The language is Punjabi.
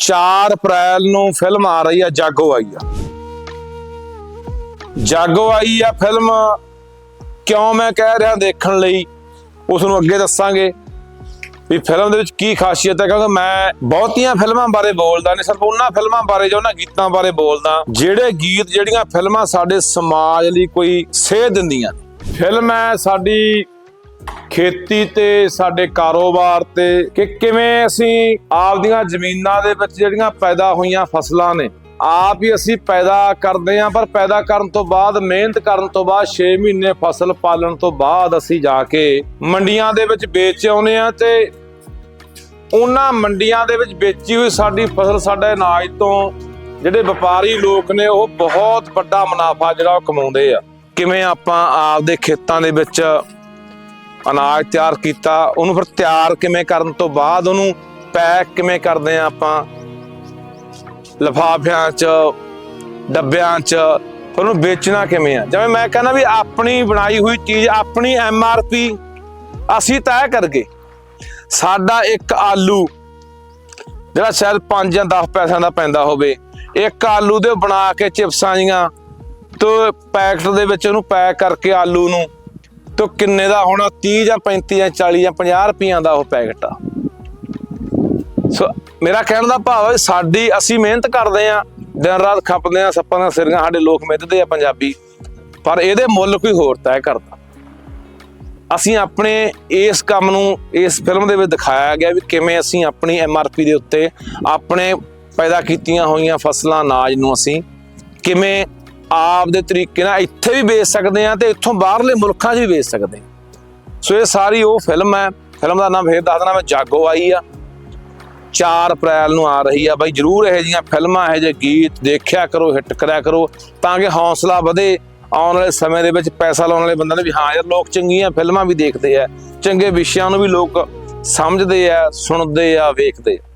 4 ਅਪ੍ਰੈਲ ਨੂੰ ਫਿਲਮ ਆ ਰਹੀ ਆ, ਜਾਗੋ ਆਈ ਆ। ਜਾਗੋ ਆਈ ਆ ਫਿਲਮ ਕਿਉਂ ਮੈਂ ਕਹਿ ਰਿਹਾ ਦੇਖਣ ਲਈ? ਉਸ ਨੂੰ ਅੱਗੇ ਦੱਸਾਂਗੇ ਵੀ ਫਿਲਮ ਦੇ ਵਿੱਚ ਕੀ ਖਾਸੀਅਤ ਹੈ, ਕਿਉਂਕਿ ਮੈਂ ਬਹੁਤੀਆਂ ਫਿਲਮਾਂ ਬਾਰੇ ਬੋਲਦਾ ਨਹੀਂ, ਸਿਰਫ ਉਹਨਾਂ ਫਿਲਮਾਂ ਬਾਰੇ ਜਾਂ ਉਹਨਾਂ ਗੀਤਾਂ ਬਾਰੇ ਬੋਲਦਾ। ਜਿਹੜੇ ਗੀਤ, ਜਿਹੜੀਆਂ ਫਿਲਮਾਂ ਸਾਡੇ ਸਮਾਜ ਲਈ ਕੋਈ ਸੇਧ ਦਿੰਦੀਆਂ ਫਿਲਮ ਹੈ ਸਾਡੀ ਖੇਤੀ ਤੇ ਸਾਡੇ ਕਾਰੋਬਾਰ ਤੇ ਕਿ ਕਿਵੇਂ ਅਸੀਂ ਆਪਦੀਆਂ ਜ਼ਮੀਨਾਂ ਦੇ ਵਿੱਚ ਜਿਹੜੀਆਂ ਪੈਦਾ ਹੋਈਆਂ ਫਸਲਾਂ ਨੇ, ਆਪ ਹੀ ਅਸੀਂ ਪੈਦਾ ਕਰਦੇ ਹਾਂ, ਪਰ ਪੈਦਾ ਕਰਨ ਤੋਂ ਬਾਅਦ, ਮਿਹਨਤ ਕਰਨ ਤੋਂ ਬਾਅਦ 6 ਮਹੀਨੇ ਫਸਲ ਪਾਲਣ ਤੋਂ ਬਾਅਦ ਅਸੀਂ ਜਾ ਕੇ ਮੰਡੀਆਂ ਦੇ ਵਿੱਚ ਵੇਚ ਆਉਨੇ ਆ ਤੇ ਉਹਨਾਂ ਮੰਡੀਆਂ ਦੇ ਵਿੱਚ ਵੇਚੀ ਹੋਈ ਸਾਡੀ ਫਸਲ ਸਾਡੇ ਅਨਾਜ ਤੋਂ ਜਿਹੜੇ ਵਪਾਰੀ ਲੋਕ ਨੇ, ਉਹ ਬਹੁਤ ਵੱਡਾ ਮੁਨਾਫਾ ਜਿਹੜਾ ਉਹ ਕਮਾਉਂਦੇ ਆ। ਕਿਵੇਂ ਆਪਾਂ ਆਪਦੇ ਖੇਤਾਂ ਦੇ ਵਿੱਚ ਅਨਾਜ ਤਿਆਰ ਕੀਤਾ, ਉਹਨੂੰ ਫਿਰ ਤਿਆਰ ਕਿਵੇਂ ਕਰਨ ਤੋਂ ਬਾਅਦ ਉਹਨੂੰ ਪੈਕ ਕਿਵੇਂ ਕਰਦੇ ਆ ਆਪਾਂ? ਲਫਾਫਿਆਂ 'ਚ, ਡੱਬਿਆਂ 'ਚ ਉਹਨੂੰ ਵੇਚਣਾ ਕਿਵੇਂ ਆ? ਜਿਵੇਂ ਮੈਂ ਕਹਿੰਦਾ ਵੀ ਆਪਣੀ ਬਣਾਈ ਹੋਈ ਚੀਜ਼, ਆਪਣੀ ਐਮ ਆਰ ਪੀ, ਅਸੀਂ ਤੈਅ ਕਰਕੇ। ਸਾਡਾ ਇੱਕ ਆਲੂ, ਜਿਹੜਾ ਸ਼ਾਇਦ 5 ਜਾਂ 10 ਪੈਸਿਆਂ ਦਾ ਪੈਂਦਾ ਹੋਵੇ, ਇੱਕ ਆਲੂ ਦੇ ਬਣਾ ਕੇ ਚਿਪਸਾਂ ਜੀਆਂ, ਤੋਂ ਪੈਕਟ ਦੇ ਵਿੱਚ ਉਹਨੂੰ ਪੈਕ ਕਰਕੇ ਆਲੂ ਨੂੰ ਤੋਂ ਕਿੰਨੇ ਦਾ ਹੋਣਾ? 30 ਜਾਂ 35 ਜਾਂ 40 ਜਾਂ 50 ਰੁਪਈਆਂ ਦਾ ਉਹ ਪੈਕਟ ਆ। ਸੋ ਮੇਰਾ ਕਹਿਣ ਦਾ ਭਾਵ ਹੈ ਸਾਡੀ ਅਸੀਂ ਮਿਹਨਤ ਕਰਦੇ ਆ ਦਿਨ ਰਾਤ ਖੱਪਦੇ ਆ ਸੱਪਾਂ ਦੀਆਂ ਸਿਰੀਆਂ ਸਾਡੇ ਲੋਕ ਮਿੱਧਦੇ ਆ ਪੰਜਾਬੀ, ਪਰ ਇਹਦੇ ਮੁੱਲ ਕੋਈ ਹੋਰ ਤੈਅ ਕਰਦਾ। ਅਸੀਂ ਆਪਣੇ ਇਸ ਕੰਮ ਨੂੰ, ਇਸ ਫਿਲਮ ਦੇ ਵਿੱਚ ਦਿਖਾਇਆ ਗਿਆ ਵੀ ਕਿਵੇਂ ਅਸੀਂ ਆਪਣੀ ਐਮਆਰਪੀ ਦੇ ਉੱਤੇ ਆਪਣੇ ਪੈਦਾ ਕੀਤੀਆਂ ਹੋਈਆਂ ਫਸਲਾਂ, ਅਨਾਜ ਨੂੰ ਅਸੀਂ ਕਿਵੇਂ ਆਪ ਦੇ ਤਰੀਕੇ ਨਾਲ ਇੱਥੇ ਵੀ ਵੇਚ ਸਕਦੇ ਆ ਤੇ ਇੱਥੋਂ ਬਾਹਰਲੇ ਮੁਲਕਾਂ 'ਚ ਵੀ ਵੇਚ ਸਕਦੇ ਸੋ ਇਹ ਸਾਰੀ ਉਹ ਫਿਲਮ ਹੈ। ਫਿਲਮ ਦਾ ਨਾਮ ਫੇਰ ਦੱਸ ਦੇਣਾ ਮੈਂ ਜਾਗੋ ਆਈ ਆ। 4 ਅਪ੍ਰੈਲ ਨੂੰ ਆ ਰਹੀ ਆ। ਬਾਈ ਜਰੂਰ ਇਹੋ ਜਿਹੀਆਂ ਫਿਲਮਾਂ, ਇਹੋ ਜਿਹੇ ਗੀਤ ਦੇਖਿਆ ਕਰੋ, ਹਿੱਟ ਕਰਿਆ ਕਰੋ ਤਾਂ ਕਿ ਹੌਸਲਾ ਵਧੇ। ਆਉਣ ਵਾਲੇ ਸਮੇਂ ਦੇ ਵਿੱਚ ਪੈਸਾ ਲਾਉਣ ਵਾਲੇ ਬੰਦਿਆਂ ਨੇ ਵੀ, ਹਾਂ ਯਾਰ ਲੋਕ ਚੰਗੀਆਂ ਫਿਲਮਾਂ ਵੀ ਦੇਖਦੇ ਆ। ਚੰਗੇ ਵਿਸ਼ਿਆਂ ਨੂੰ ਵੀ ਲੋਕ ਸਮਝਦੇ ਆ, ਸੁਣਦੇ ਆ, ਵੇਖਦੇ ਆ।